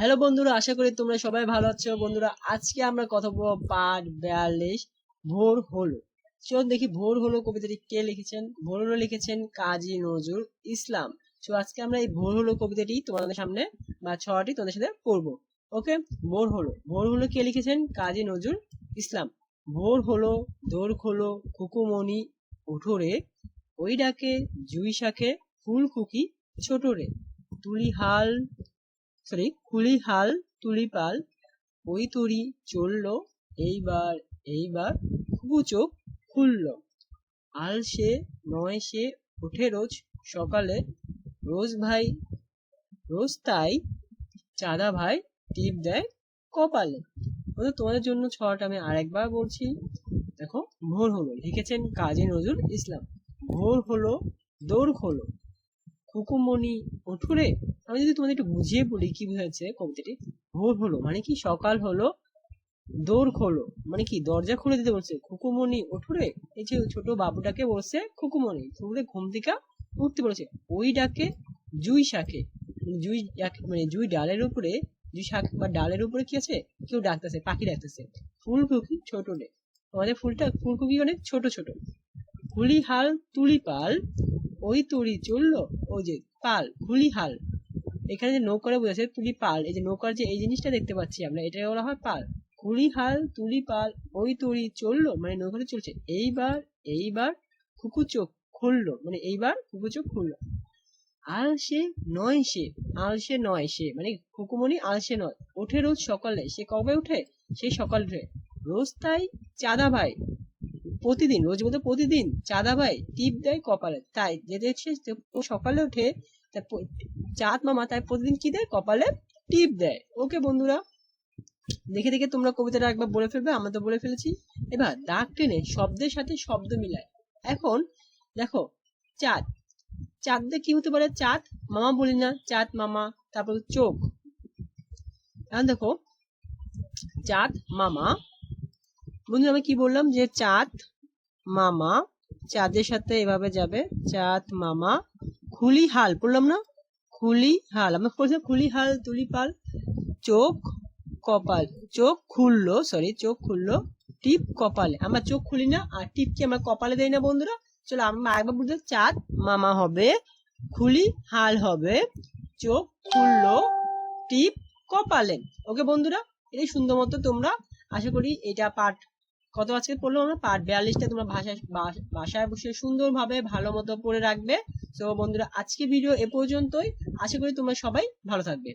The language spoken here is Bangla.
হ্যালো বন্ধুরা, আশা করি তোমরা সবাই ভালো আছো। বন্ধুরা, আজকে আমরা কথা বলব পার্ট বিয়াল্লিশ, ভোর হলো। চল দেখি ভোর হলো কবিতাটি কে লিখেছেন? ভোর হলো লিখেছেন কাজী নজরুল ইসলাম। তো আজকে আমরা এই ভোর হলো কবিতাটি তোমাদের সামনে বা ছড়াটি তোমাদের সাথে পড়ব। ওকে ভোর হলো। ভোর হলো কে লিখেছেন? কাজী নজরুল ইসলাম। ভোর হলো, দোর খোলো কুকুমণি উঠোরে ওই ডাকে জুই শাখে ফুল কুকি ছোট রে তুলি হাল সরি কুলি হাল তুলি পাল ওই তরি চলল, এইবার এইবার খুবু চোখ খুলল। আল সে নয় সে ওঠে রোজ সকালে। রোজ ভাই, রোজ তাই, চাঁদা ভাই টিপ দেয় কপালে। তোমাদের জন্য ছড়াটা আমি আরেকবার বলছি। দেখো, ভোর হলো, লিখেছেন কাজী নজরুল ইসলাম। ভোর হলো, দৌড় খোলো খুকুমণি, ওঠুরে আমি যদি তোমাদের একটু বুঝিয়ে বলি কি বুঝাচ্ছে কবিতাটি, ভোর হলো মানে কি সকাল হলো দৌড় খোলো মানে কি দরজা খুলে দিতে বলছে, খুকুমণি ওঠুরে এই যে ছোট বাবুটাকে বলছে খুকুমণি খুকুরে ঘুম থেকে উঠতে বলেছে, ওই ডাকে জুই শাকে, জুই মানে জুই ডালের উপরে, জুই শাক বা ডালের উপরে কি আছে, কেউ ডাকতেছে, পাখি ডাকতেছে ফুলকুকি ছোট রে আমাদের ফুলটা ফুলকুকি অনেক ছোট ছোট কুলি হাল তুলি পাল ওই তরি চলল, ওই যে পাল কুলি হাল এখানে যে নৌকারে বোঝাচ্ছে তুলি পাল। এই যে নৌকার যে এই জিনিসটা দেখতে পাচ্ছি আমরা, এটাকে বলা হয় পাল। কুলি হাল তুলি পাল, ওই তরি চলল মানে নৌকাটা চলছে। এইবার এইবার কুকু চোখ খুললো মানে এইবার কুকু চোখ খুললো। আলসে নয় সে, আলসে নয় সে মানে কুকুমনি আলসে নয়। ওঠে রোজ সকালে, সে কবে উঠে সে সকাল উঠে। রোজ তাই চাঁদা ভাই। প্রতিদিন, রোজ বলতে প্রতিদিন চাঁদা ভাই টিপ দেয় কপালে। তাই যে দেখছে সকালে উঠে চাঁদ মামা তাই প্রতিদিন কি দেয়? কপালে টিপ দেয়। ওকে বন্ধুরা, দেখে দেখে তোমরা কবিতাটা একবার বলে ফেলবে, আমরা তো বলে ফেলেছি। এবার দাগ টেনে শব্দের সাথে শব্দ মিলায়। এখন দেখো, চাঁদ। চাঁদ কি হতে পারে? চাঁদ? মামা বলি না, চাঁদ মামা, তারপর চোখ। এখন দেখো, চাঁদ মামা বন্ধু, আমি কি বললাম যে চাঁদ মামা, চাঁদের সাথে এভাবে যাবে। চাঁদ মামা খুলি হাল বললাম না? খুলি হাল আমরা বলছিলাম খুলি হাল তুলি পাল চোখ কপাল, চোখ খুললো সরি চোখ খুললো, টিপ কপালে, আমরা চোখ খুলি না, আর টিপ কি আমরা কপালে দেই না বন্ধুরা? চলো আমরা একবার বুঝতে চাঁদ মামা হবে খুলি হাল হবে, চোখ খুললো, টিপ কপালে। ওকে বন্ধুরা, এটাই সুন্দর মতো তোমরা, আশা করি এটা পাঠ কত আজকে পড়ল আমরা? পার্ট বিয়াল্লিশটা তোমরা ভাষায় বাসায় বসে সুন্দরভাবে ভালো মতো পড়ে রাখবে। তো বন্ধুরা, আজকে ভিডিও এ পর্যন্তই। আশা করি তোমরা সবাই ভালো থাকবে।